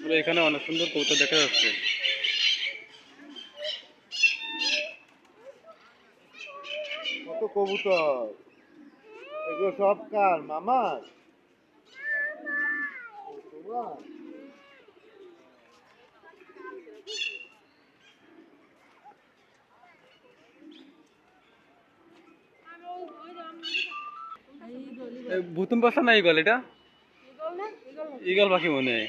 তবে এখানে অনেক সুন্দর কবুতর দেখা যাচ্ছে। কত কবুতর? এগুলো সব কার? মামার? ভুতুম পাশা না ইগল এটা? ইগল পাখি মনে হয়।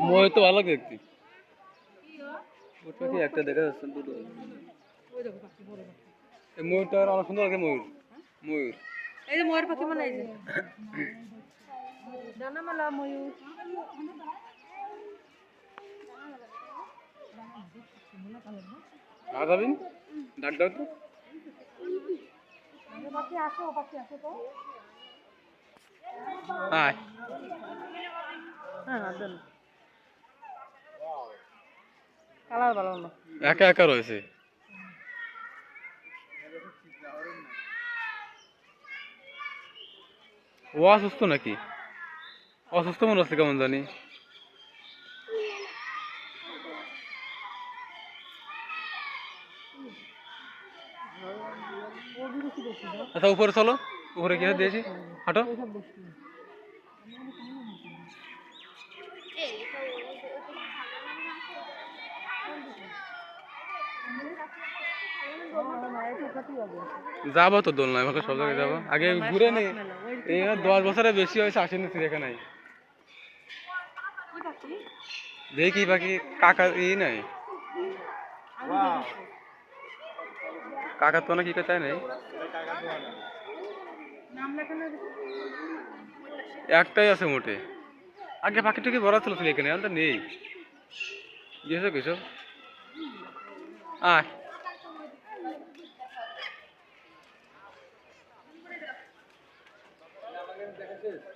ময়ূর তো ভালো দেখতে একটা দেখা যাচ্ছে দুটো। ময়ূরটা অনেক সুন্দর লাগে ময়ূর। ময়ূর। এই যে ময়ূর পাখি মানে এই যে ডানা মেলা ময়ূর আর যাবেন? ডাক দাও তো। পাখি আসো পাখি আসো তো আয়। হ্যাঁ দেন কালার ভালো না। একা একা রয়েছে। ও অসুস্থ নাকি? অসুস্থ মনে হচ্ছে কেমন জানি। আচ্ছা উপরে চলো। উপরে গিয়ে দিয়েছি? হাঁটো। যাব তো দোলনায় সব জায়গায় যাব। আগে ঘুরে নেই এই দশ বছরের বেশি হয়েছে আসেনি চিড়িয়াখানায় দেখি বাকি কাকা ই নাই? কাকা তো না কি তাই নাই? একটাই আছে মোটে। আগে পাখিটা কি ভরা ছিল এখানে, এখন তো নেই। গেছো কিছু? আয়। That's.